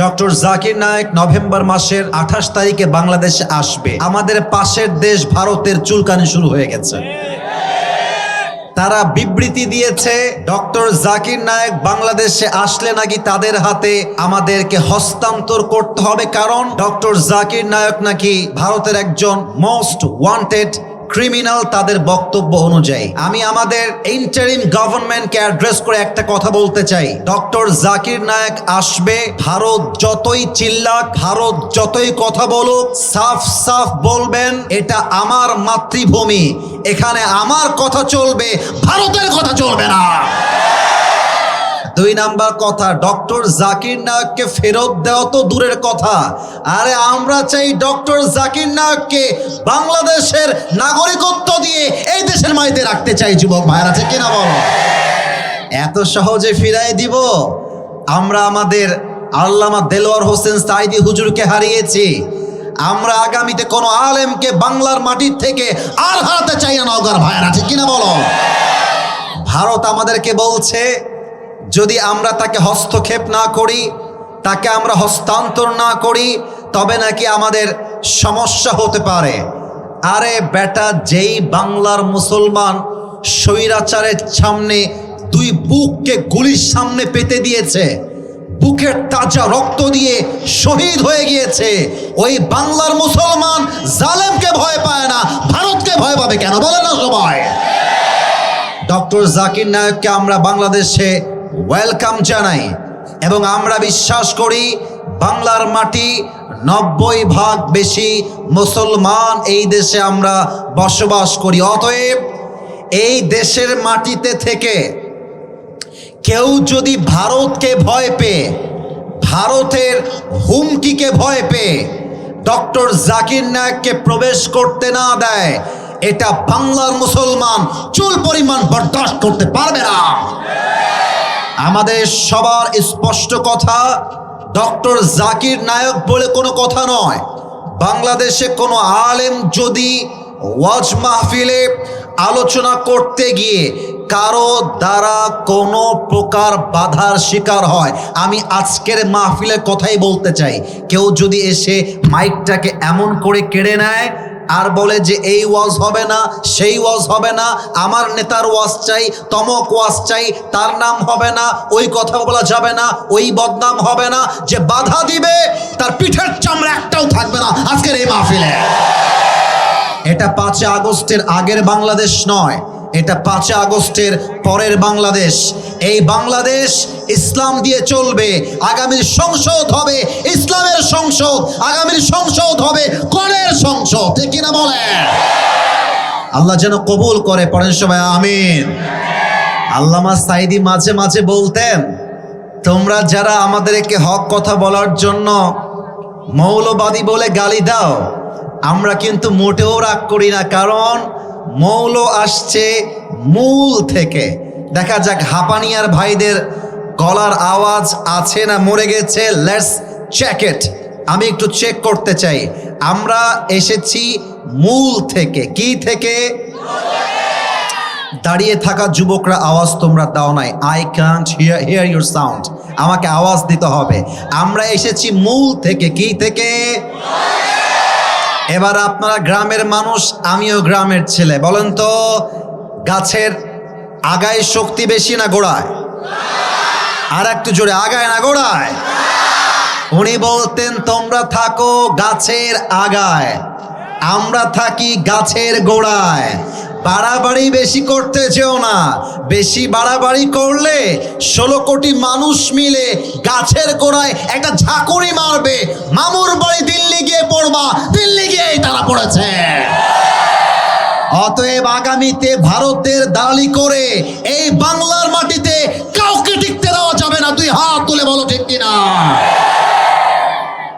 Doctor Zakir Naik November মাসের আঠাশ তারিখে বাংলাদেশে আসবে। আমাদের পাশের দেশ ভারতের চুলকানি শুরু হয়ে গেছে। তারা বিবৃতি দিয়েছে, ডক্টর জাকির নায়ক বাংলাদেশে আসলে নাকি তাদের হাতে আমাদেরকে হস্তান্তর করতে হবে? কারণ ডক্টর জাকির নায়ক নাকি ভারতের একজন মোস্ট ওয়ান্টেড ক্রিমিনাল তাদের বক্তব্য অনুযায়ী। আমি আমাদের ইন্টারিম গভর্নমেন্টকে অ্যাড্রেস করে একটা কথা বলতে চাই। ডক্টর জাকির নায়ক আসবে, ভারত যতই চিল্লাক, ভারত যতই কথা বলুক, সাফ সাফ বলবেন, এটা আমার মাতৃভূমি। এখানে আমার কথা চলবে, ভারতের কথা চলবে না। দুই নাম্বার কথা, ডক্টর জাকির নায়ককে ফেরত দেওয়া তো দূরের কথা। আরে আমরা চাই ডক্টর জাকির নায়ককে বাংলাদেশের নাগরিকত্ব দিয়ে এই দেশের মাইতে রাখতে চাই, যুবক ভাইরা আছে কিনা বলো? এত সহজে ফিরাই দিব? আমরা আমাদের আল্লামা দেলোয়ার হোসেন সাইদি হুজুরকে হারিয়েছি। আমরা আগামীতে কোনো আলেমকে বাংলার মাটির থেকে আর হারাতে চাই না নগর ভাইরা আছে কিনা বলো? ভারত আমাদেরকে বলছে যদি আমরা তাকে হস্তক্ষেপ না করি, তাকে আমরা হস্তান্তর না করি, তবে নাকি আমাদের সমস্যা হতে পারে। আরে বেটা, যেই বাংলার মুসলমান স্বৈরাচারের সামনে দুই বুককে গুলির সামনে পেতে দিয়েছে, বুকের তাজা রক্ত দিয়ে শহীদ হয়ে গিয়েছে, ওই বাংলার মুসলমান জালেমকে ভয় পায় না, ভারতকে ভয় পাবে কেন? বলে না সবাই। ডক্টর জাকির নায়ককে আমরা বাংলাদেশে ওয়েলকাম জানাই। এবং আমরা বিশ্বাস করি, বাংলার মাটি নব্বই ভাগ বেশি মুসলমান এই দেশে আমরা বসবাস করি। অতএব এই দেশের মাটিতে থেকে কেউ যদি ভারতকে ভয় পেয়ে, ভারতের হুমকিকে ভয় পেয়ে ডক্টর জাকির নায়ককে প্রবেশ করতে না দেয়, এটা বাংলার মুসলমান চুল পরিমাণ বরদাস্ত করতে পারবে না। আমাদের সবার স্পষ্ট কথা, ডক্টর জাকির নায়ক বলে কোনো কথা নয়। বাংলাদেশে কোনো আলেম যদি ওয়াজ মাহফিলে আলোচনা করতে গিয়ে কারও দ্বারা কোনো প্রকার বাধার শিকার হয়, আমি আজকের মাহফিলের কথাই বলতে চাই। কেউ যদি এসে মাইকটাকে এমন করে কেড়ে নেয় আর বলে যে, এই ওয়াজ হবে না, সেই ওয়াজ হবে না, আমার নেতার ওয়াজ চাই, তমক ওয়াজ চাই, তার নাম হবে না, ওই কথা বলা যাবে না, ওই বদনাম হবে না, যে বাধা দিবে, তার পিঠের চামড়া একটাও থাকবে না আজকের এই মাহফিলে। এটা পাঁচই আগস্টের আগের বাংলাদেশ নয় এটা পাঁচই আগস্টের পরের বাংলাদেশ। এই বাংলাদেশ ইসলাম দিয়ে চলবে। আগামীর সংসদ হবে ইসলামের সংসদ। আগামীর সংসদ হবে করের সংসদ। ঠিক কিনা বলে আল্লাহ যেন কবুল করে। পড়েন সবাই, আমিন। আল্লামা সাইদি মাঝে মাঝে বলতেন, তোমরা যারা আমাদেরকে হক কথা বলার জন্য মৌলবাদী বলে গালি দাও, আমরা কিন্তু মোটেও রাগ করি না। কারণ মৌল আসছে মূল থেকে। দেখা যাক হাপানিয়ার ভাইদের গলার আওয়াজ আছে না মরে গেছে। লেটস চেক ইট আমি একটু চেক করতে চাই। আমরা এসেছি মূল থেকে। কি থেকে? দাঁড়িয়ে থাকা যুবকরা আওয়াজ তোমরা দাও নাই। I can't hear hear your sound আমাকে আওয়াজ দিতে হবে। আমরা এসেছি মূল থেকে। কি থেকে? এবার আপনারা গ্রামের মানুষ, আমিও গ্রামের ছেলে। বলেন তো, গাছের আগায় শক্তি বেশি না গোড়ায়? আর একটু জোরে, আগায় না গোড়ায়? উনি বলতেন, তোমরা থাকো গাছের আগায়, আমরা থাকি গাছের গোড়ায়। বাড়াবাড়ি বেশি করতে যেও না। বেশি বাড়াবাড়ি করলে ষোলো কোটি মানুষ মিলে গাছের গোড়ায় একটা ঝাঁকুনি মারবে। মামুর বাড়ি দিল্লি গিয়ে পড়বা। দিল্লি গিয়েই তারা পড়েছে। অতএব আগামীতে ভারতের দালি করে এই বাংলার মাটিতে কাউকে টিকতে দেওয়া যাবে না। তুই হাত তুলে বলো ঠিক কিনা?